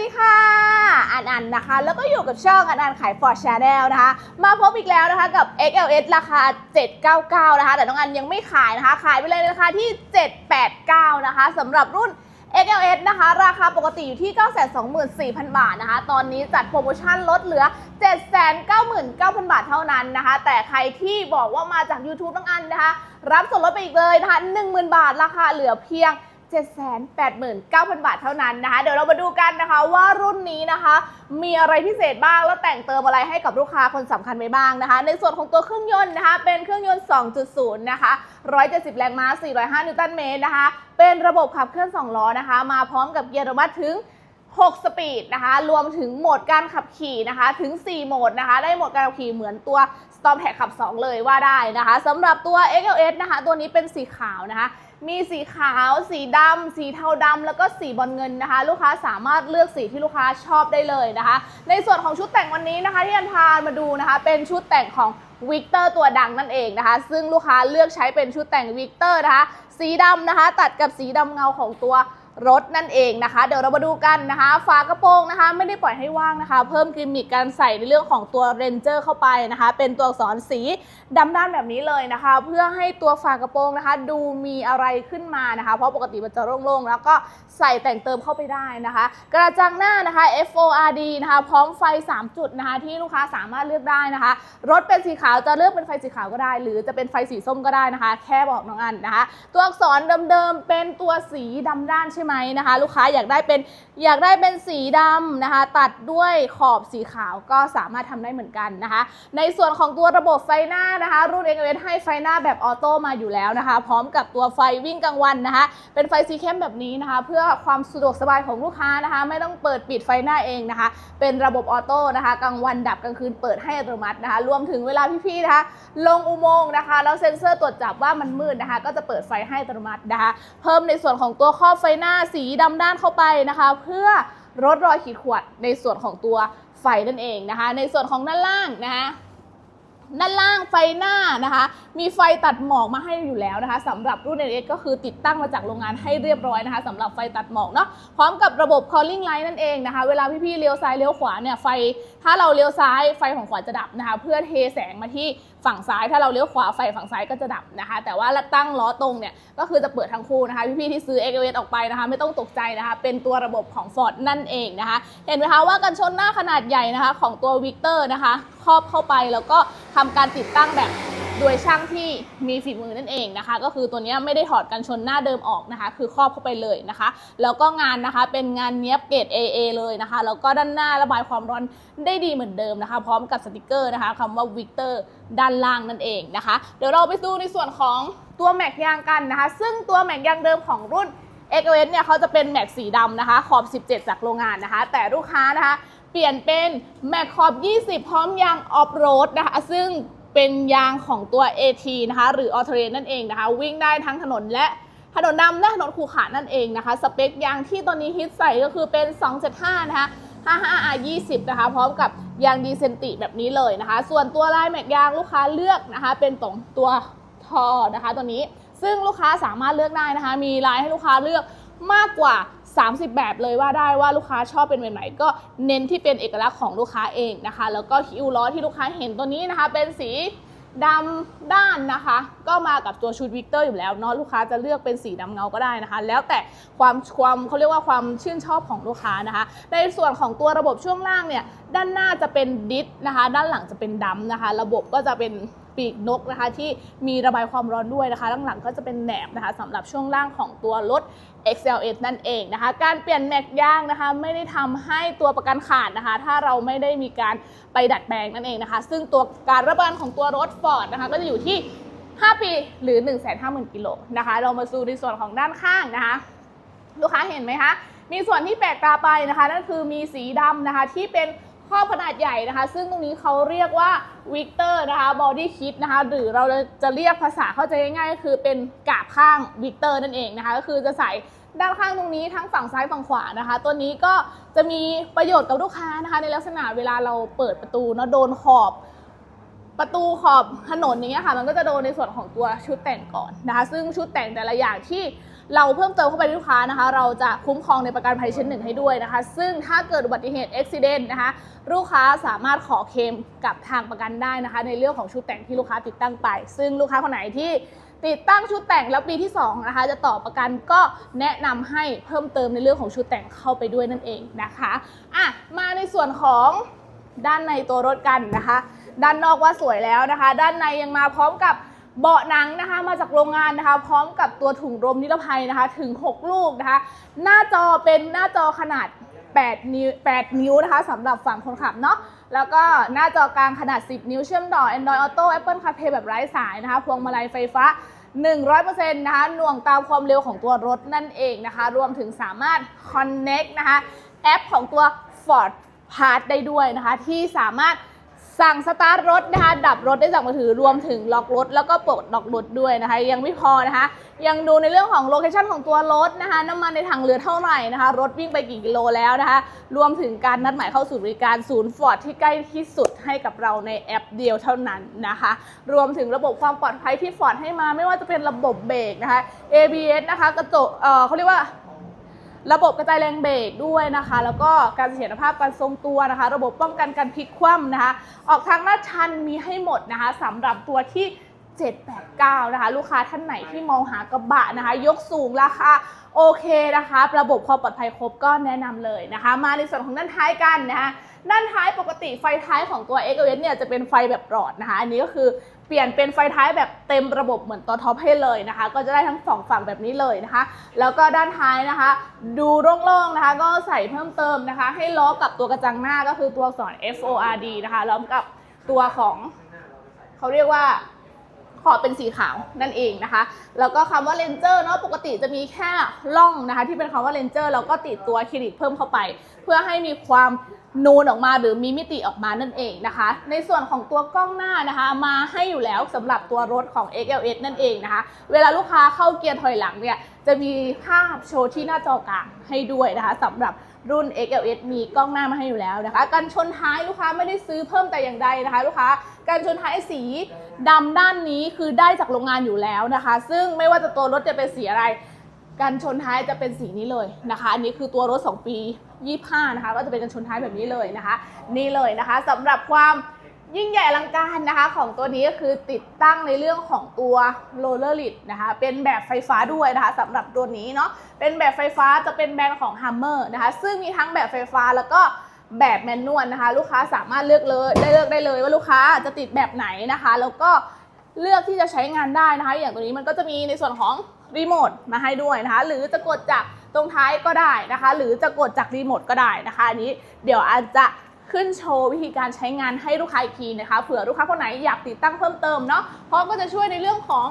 ดีค่ะอันอันนะคะ แล้วก็อยู่กับช่องอันอันขายฟอร์ดชาแนลนะคะ มาพบอีกแล้วนะคะกับ XLS ราคา 799 นะคะ แต่น้องอันยังไม่ขายนะคะ ขายไปเลยนราคาที่ 789 นะคะสำหรับรุ่น XLS นะคะ ราคาปกติอยู่ที่ 924,000 บาทนะคะ ตอนนี้จัดโปรโมชั่นลดเหลือ 799,000 บาทเท่านั้นนะคะ แต่ใครที่บอกว่ามาจาก YouTube น้องอันนะคะ รับส่วนลดไปอีกเลยนะคะ10,000 บาท ราคาเหลือเพียง 789,000 บาทเท่านั้นนะคะ เดี๋ยวเรามาดูกันนะคะว่ารุ่นนี้นะคะ มีอะไรพิเศษบ้างแล้วแต่งเติมอะไรให้กับลูกค้าคนสำคัญไปบ้างนะคะ ในส่วนของตัวเครื่องยนต์นะคะ เป็นเครื่องยนต์ 2.0 นะคะ 170 แรงม้า 405 นิวตันเมตรนะคะ เป็นระบบขับเคลื่อน 2 ล้อนะคะ มาพร้อมกับเกียร์อัตโนมัติถึง 6 สปีดนะคะ รวมถึงโหมดการขับขี่นะคะ ถึง 4 โหมดนะคะ ได้โหมดการขับขี่เหมือนตัว Storm t a c ขับ 2 เลยว่าได้นะคะสำหรับตัว XLS นะคะ ตัวนี้เป็นสีขาวนะคะ มีสีขาว สีดำ สีเทาดำ แล้วก็สีบอลเงินนะคะ ลูกค้าสามารถเลือกสีที่ลูกค้าชอบได้เลยนะคะ ในส่วนของชุดแต่งวันนี้นะคะ ที่อันพามาดูนะคะ เป็นชุดแต่งของวิกเตอร์ตัวดังนั่นเองนะคะ ซึ่งลูกค้าเลือกใช้เป็นชุดแต่งวิกเตอร์นะคะ สีดำนะคะ ตัดกับสีดำเงาของตัว รถนั่นเองนะคะ เดี๋ยวเรามาดูกันนะคะ ฝากระโปรงนะคะ ไม่ได้ปล่อยให้ว่างนะคะ เพิ่มกิมมิคการใส่ในเรื่องของตัวเรนเจอร์เข้าไปนะคะ เป็นตัวอักษรสีดำด้านแบบนี้เลยนะคะ เพื่อให้ตัวฝากระโปรงนะคะ ดูมีอะไรขึ้นมานะคะ เพราะปกติมันจะโล่งๆ แล้วก็ใส่แต่งเติมเข้าไปได้นะคะ กระจังหน้านะคะ FORD นะคะ พร้อมไฟ 3 จุดนะคะ ที่ลูกค้าสามารถเลือกได้นะคะ รถเป็นสีขาวจะเลือกเป็นไฟสีขาวก็ได้ หรือจะเป็นไฟสีส้มก็ได้นะคะ แค่บอกน้องอันนะคะ ตัวอักษรเดิมๆเป็นตัวสีดำด้านใช่ไหมนะคะ ลูกค้าอยากได้เป็นอยากได้เป็นสีดำนะคะ ตัดด้วยขอบสีขาวก็สามารถทำได้เหมือนกันนะคะ ในส่วนของตัวระบบไฟหน้านะคะ รุ่น x อ s ให้ไฟหน้าแบบออโต้มาอยู่แล้วนะคะ พร้อมกับตัวไฟวิ่งกลางวันนะคะ เป็นไฟสีเข้มแบบนี้นะคะ เพื่อความสะดวกสบายของลูกค้านะคะ ไม่ต้องเปิดปิดไฟหน้าเองนะคะ เป็นระบบออโต้นะคะกลางวันดับกลางคืนเปิดให้อัตโนมัตินะคะ รวมถึงเวลาพี่ๆนะคะลงอุโมงค์นะคะแล้วเซ็นเซอร์ตรวจจับว่ามันมืดนะคะ ก็จะเปิดไฟให้อัตโนมัตินะคะ เพิ่มในส่วนของตัวครอบไฟหน้าสีดำด้านเข้าไปนะคะ เพื่อลดรอยขีดข่วนในส่วนของตัวไฟนั่นเองนะคะ ในส่วนของด้านล่างนะคะ ด้านล่างไฟหน้านะคะ มีไฟตัดหมอกมาให้อยู่แล้วนะคะสำหรับรุ่น NX ก็คือติดตั้งมาจากโรงงานให้เรียบร้อยนะคะสำหรับไฟตัดหมอกเนาะพร้อมกับระบบ calling light นั่นเองนะคะ เวลาพี่ๆเลี้ยวซ้ายเลี้ยวขวาเนี่ยไฟ ถ้าเราเลี้ยวซ้ายไฟของขวาจะดับนะคะ เพื่อเทแสงมาที่ฝั่งซ้ายถ้าเราเลี้ยวขวาไฟฝั่งซ้ายก็จะดับนะคะ แต่ว่าตั้งล้อตรงเนี่ยก็คือจะเปิดทั้งคู่นะคะ พี่ๆที่ซื้อ x อ s ออกไปนะคะ ไม่ต้องตกใจนะคะ เป็นตัวระบบของ Ford นั่นเองนะคะ เห็นไหมคะว่ากันชนหน้าขนาดใหญ่นะคะของตัว Victor นะคะครอบเข้าไปแล้วก็ ทำการติดตั้งแบบโดยช่างที่มีฝีมือนั่นเองนะคะ ก็คือตัวนี้ไม่ได้ถอดกันชนหน้าเดิมออกนะคะ คือครอบเข้าไปเลยนะคะ แล้วก็งานนะคะเป็นงานเนี้ยบเกรด AA เลยนะคะ แล้วก็ด้านหน้าระบายความร้อนได้ดีเหมือนเดิมนะคะ พร้อมกับสติกเกอร์นะคะคำว่า Victor ด้านล่างนั่นเองนะคะ เดี๋ยวเราไปดูในส่วนของตัวแม็กยางกันนะคะ ซึ่งตัวแม็กยางเดิมของรุ่น x o s เนี่ยเขาจะเป็นแม็กสีดำนะคะ ขอบ 17 จากโรงงานนะคะ แต่ลูกค้านะคะ เปลี่ยนเป็นแม็กขอบ 20 พร้อมยางออฟโรดนะคะ ซึ่งเป็นยางของตัว AT นะคะ หรือ All Terrain นั่นเองนะคะ วิ่งได้ทั้งถนนและถนนดำและถนนคูขานั่นเองนะคะ สเปคยางที่ตอนนี้ฮิตใส่ก็คือเป็น 275 นะคะ 55R 20 นะคะ พร้อมกับยางดีเซนติแบบนี้เลยนะคะ ส่วนตัวลายแม็กยางลูกค้าเลือกนะคะ เป็นตรงตัวทอนะคะตัวนี้ ซึ่งลูกค้าสามารถเลือกได้นะคะ มีลายให้ลูกค้าเลือกมากกว่า 30 แบบเลยว่าได้ว่าลูกค้าชอบเป็นแบบไหนก็เน้นที่เป็นเอกลักษณ์ของลูกค้าเองนะคะ แล้วก็คิวล้อที่ลูกค้าเห็นตัวนี้นะคะ เป็นสีดำด้านนะคะ ก็มากับตัวชุดวิกเตอร์อยู่แล้วเนาะลูกค้าจะเลือกเป็นสีดำเงาก็ได้นะคะ แล้วแต่ความความเขาเรียกว่าความชื่นชอบของลูกค้านะคะ ในส่วนของตัวระบบช่วงล่างเนี่ย ด้านหน้าจะเป็นดิสนะคะ ด้านหลังจะเป็นดำนะคะ ระบบก็จะเป็น ปีกนกนะคะ ที่มีระบายความร้อนด้วยนะคะด้านหลังก็จะเป็นแหนบนะคะสำหรับช่วงล่างของตัวรถ XLS นั่นเองนะคะ การเปลี่ยนแม็กย่างนะคะ ไม่ได้ทำให้ตัวประกันขาดนะคะ ถ้าเราไม่ได้มีการไปดัดแปลงนั่นเองนะคะ ซึ่งตัวการรับประกันของตัวรถ Ford นะคะ ก็จะอยู่ที่ 5 ปีหรือ 150,000กิโลนะคะ เรามาดูในส่วนของด้านข้างนะคะ ลูกค้าเห็นไหมคะ มีส่วนที่แปลกตาไปนะคะ นั่นคือมีสีดำนะคะที่เป็น ครอบขนาดใหญ่นะคะ ซึ่งตรงนี้เขาเรียกว่าวิกเตอร์นะคะบอดี้คิดนะคะ หรือเราจะเรียกภาษาเข้าใจง่ายๆ ก็คือเป็นกาบข้างวิกเตอร์นั่นเองนะคะ ก็คือจะใส่ด้านข้างตรงนี้ทั้งฝั่งซ้ายฝั่งขวานะคะ ตัวนี้ก็จะมีประโยชน์กับลูกค้านะคะ ในลักษณะเวลาเราเปิดประตูเนาะโดนขอบ ประตูขอบถนนอย่างเงี้ยค่ะ มันก็จะโดนในส่วนของตัวชุดแต่งก่อนนะคะ ซึ่งชุดแต่งแต่ละอย่างที่เราเพิ่มเติมเข้าไปลูกค้านะคะ เราจะคุ้มครองในประกันภัยชั้นหนึ่งให้ด้วยนะคะ ซึ่งถ้าเกิดอุบัติเหตุอุบิเหตุนะคะ ลูกค้าสามารถขอเคลมกับทางประกันได้นะคะ ในเรื่องของชุดแต่งที่ลูกค้าติดตั้งไป ซึ่งลูกค้าคนไหนที่ติดตั้งชุดแต่งแล้วปีที่สองนะคะจะต่อประกันก็แนะนำให้เพิ่มเติมในเรื่องของชุดแต่งเข้าไปด้วยนั่นเองนะคะอะมาในส่วนของ ด้านในตัวรถกันนะคะ ด้านนอกว่าสวยแล้วนะคะ ด้านในยังมาพร้อมกับเบาะหนังนะคะมาจากโรงงานนะคะ พร้อมกับตัวถุงลมนิรภัยนะคะ ถึง 6 ลูกนะคะ หน้าจอเป็นหน้าจอขนาด 8 นิ้ว 8 นิ้วนะคะสำหรับฝั่งคนขับเนาะแล้วก็หน้าจอกลางขนาด 10 นิ้วเชื่อมต่อ Android Auto Apple CarPlay แบบไร้สายนะคะ พวงมาลัยไฟฟ้า 100%นะคะหน่วงตามความเร็วของตัวรถนั่นเองนะคะ รวมถึงสามารถ Connect นะคะ แอปของตัว Ford Pass ได้ด้วยนะคะ ที่สามารถสั่งสตาร์ทรถนะคะ ดับรถได้จากมือถือรวมถึงล็อกรถ แล้วก็ปลดล็อกรถด้วยนะคะ ยังไม่พอนะคะ ยังดูในเรื่องของโลเคชันของตัวรถนะคะ น้ำมันในถังเหลือเท่าไหร่นะคะ รถวิ่งไปกี่กิโลแล้วนะคะ รวมถึงการนัดหมายเข้าสู่บริการศูนย์ฟอร์ดที่ใกล้ที่สุดให้กับเราในแอปเดียวเท่านั้นนะคะ รวมถึงระบบความปลอดภัยที่ฟอร์ดให้มา ไม่ว่าจะเป็นระบบเบรกนะคะ ABS นะคะกระจกเอ่อเขาเรียกว่า ระบบกระจายแรงเบรกด้วยนะคะ แล้วก็การเสถียรภาพการทรงตัวนะคะ ระบบป้องกันการพลิกคว่ำนะคะ ออกทางลาดชันมีให้หมดนะคะสำหรับตัวที่ 789 นะคะ ลูกค้าท่านไหนที่มองหากระบะนะคะ ยกสูงราคาโอเคนะคะ ระบบความปลอดภัยครบก็แนะนำเลยนะคะ มาในส่วนของด้านท้ายกันนะคะด้านท้ายปกติไฟท้ายของตัว x o s เนี่ยจะเป็นไฟแบบหลอดนะคะ อันนี้ก็คือเปลี่ยนเป็นไฟท้ายแบบเต็มระบบเหมือนตัวท็อปให้เลยนะคะ ก็จะได้ทั้งสองฝั่งแบบนี้เลยนะคะ แล้วก็ด้านท้ายนะคะ ดูโล่งๆนะคะ ก็ใส่เพิ่มเติมนะคะ ให้ล้อกับตัวกระจังหน้าก็คือตัวอักษร F O R D นะคะแล้วกับตัวของ เขาเรียกว่า ขอบเป็นสีขาวนั่นเองนะคะ แล้วก็คำว่าเลนเจอร์เนาะปกติจะมีแค่ล่องนะคะ ที่เป็นคำว่าเลนเจอร์แล้วก็ติดตัวคลินิกเพิ่มเข้าไป เพื่อให้มีความนูนออกมาหรือมีมิติออกมานั่นเองนะคะ ในส่วนของตัวกล้องหน้านะคะ มาให้อยู่แล้วสำหรับตัวรถของ XLS นั่นเองนะคะ เวลาลูกค้าเข้าเกียร์ถอยหลังเนี่ยจะมีภาพโชว์ที่หน้าจอกลางให้ด้วยนะคะสำหรับ รุ่น XLS มีกล้องหน้ามาให้อยู่แล้วนะคะการชนท้ายลูกค้าไม่ได้ซื้อเพิ่มแต่อย่างใดนะคะ ลูกค้าการชนท้ายสีดำด้านนี้คือได้จากโรงงานอยู่แล้วนะคะ ซึ่งไม่ว่าจะตัวรถจะเป็นสีอะไรการชนท้ายจะเป็นสีนี้เลยนะคะ อันนี้คือตัวรถ 2 ปี 25 นะคะ ก็จะเป็นการชนท้ายแบบนี้เลยนะคะ นี่เลยนะคะสำหรับความ ยิ่งใหญ่อลังการนะคะ ของตัวนี้ก็คือติดตั้งในเรื่องของตัวโรลเลอร์ลิดนะคะ เป็นแบบไฟฟ้าด้วยนะคะสำหรับตัวนี้เนาะเป็นแบบไฟฟ้าจะเป็นแบรนด์ของ Hammer นะคะ ซึ่งมีทั้งแบบไฟฟ้าแล้วก็แบบแมนนวลนะคะ ลูกค้าสามารถเลือกเลยได้เลือกได้เลยว่าลูกค้าจะติดแบบไหนนะคะ แล้วก็เลือกที่จะใช้งานได้นะคะ อย่างตัวนี้มันก็จะมีในส่วนของรีโมทมาให้ด้วยนะคะ หรือจะกดจากตรงท้ายก็ได้นะคะ หรือจะกดจากรีโมทก็ได้นะคะอันนี้เดี๋ยวอาจจะ ขึ้นโชว์วิธีการใช้งานให้ลูกค้าอีกทีนะคะเผื่อลูกค้าคนไหนอยากติดตั้งเพิ่มเติมเนาะเพราะก็จะช่วยในเรื่องของ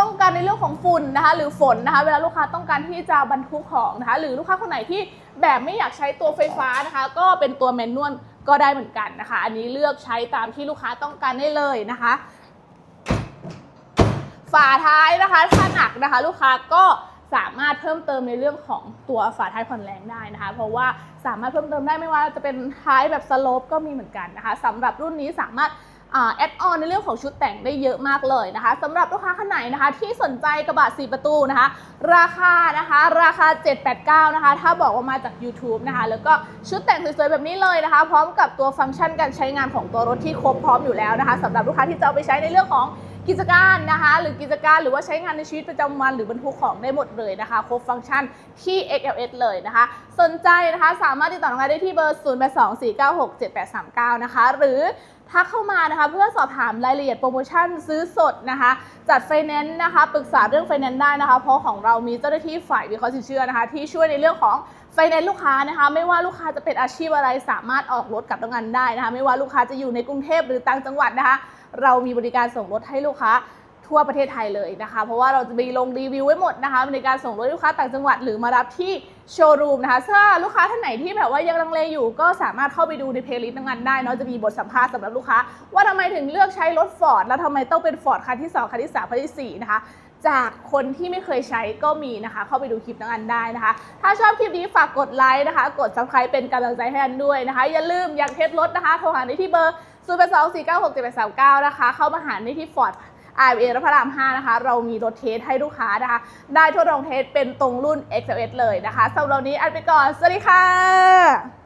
ป้องกันในเรื่องของฝุ่นนะคะหรือฝนนะคะเวลาลูกค้าต้องการที่จะบรรทุกของนะคะหรือลูกค้าคนไหนที่แบบไม่อยากใช้ตัวไฟฟ้านะคะ ก็เป็นตัวแมนนวลก็ได้เหมือนกันนะคะ อันนี้เลือกใช้ตามที่ลูกค้าต้องการได้เลยนะคะ ฝาท้ายนะคะถ้าหนักนะคะ ลูกค้าก็ สามารถเพิ่มเติมในเรื่องของตัวฝาท้ายผ่อนแรงได้นะคะ เพราะว่าสามารถเพิ่มเติมได้ไม่ว่าจะเป็นท้ายแบบสโลปก็มีเหมือนกันนะคะสำหรับรุ่นนี้สามารถแอดออนในเรื่องของชุดแต่งได้เยอะมากเลยนะคะสำหรับลูกค้าท่านไหนนะคะ ที่สนใจกระบะ 4 ประตูนะคะ ราคานะคะ ราคา 789 นะคะ ถ้าบอกว่ามาจาก YouTube นะคะ แล้วก็ชุดแต่งสวยๆแบบนี้เลยนะคะ พร้อมกับตัวฟังก์ชันการใช้งานของตัวรถที่ครบพร้อมอยู่แล้วนะคะสำหรับลูกค้าที่จะเอาไปใช้ในเรื่องของ กิจการนะคะ หรือกิจการหรือว่าใช้งานในชีวิตประจำวัน หรือบรรทุกของได้หมดเลยนะคะ ครบฟังก์ชันที่ XLS เลยนะคะ สนใจนะคะสามารถติดต่อน้องไอได้ที่เบอร์ 0824967839 นะคะ หรือทักเข้ามานะคะเพื่อสอบถามรายละเอียดโปรโมชั่นซื้อสดนะคะ จัดไฟแนนซ์นะคะปรึกษาเรื่องไฟแนนซ์ได้นะคะ เพราะของเรามีเจ้าหน้าที่ฝ่ายวิเคราะห์สินเชื่อนะคะ ที่ช่วยในเรื่องของไฟแนนซ์ลูกค้านะคะ ไม่ว่าลูกค้าจะเป็นอาชีพอะไรสามารถออกรถกับโรงงานได้นะคะ ไม่ว่าลูกค้าจะอยู่ในกรุงเทพหรือต่างจังหวัดนะคะ เรามีบริการส่งรถให้ลูกค้าทั่วประเทศไทยเลยนะคะ เพราะว่าเราจะมีลงรีวิวไว้หมดนะคะในการส่งรถลูกค้าต่างจังหวัดหรือมารับที่โชว์รูมนะคะถ้าลูกค้าท่านไหนที่แบบว่ายังลังเลอยู่ ก็สามารถเข้าไปดูในเพลย์ลิสต์งานได้เนาะจะมีบทสัมภาษณ์สำหรับลูกค้า ว่าทำไมถึงเลือกใช้รถฟอร์ดแล้วทำไมต้องเป็นฟอร์ดคันที่ 2 คันที่ 3 คันที่ 4 นะคะ จากคนที่ไม่เคยใช้ก็มีนะคะ เข้าไปดูคลิปนั้นได้นะคะ ถ้าชอบคลิปนี้ฝากกดไลค์นะคะ กด subscribe เป็นกำลังใจให้อันด้วยนะคะ อย่าลืมอยากเทสรถนะคะโทรหาได้ที่เบอร์ 0 8 2 4 9 6 7 8 3 9นะคะ เข้ามาหาในที่ฟอร์ดไอ a และพระราม5นะคะ เรามีรถเทสให้ลูกค้านะคะ ได้ทดลองเทสเป็นตรงรุ่น XLS เลยนะคะสำหรับวันนี้อันไปก่อน สวัสดีค่ะ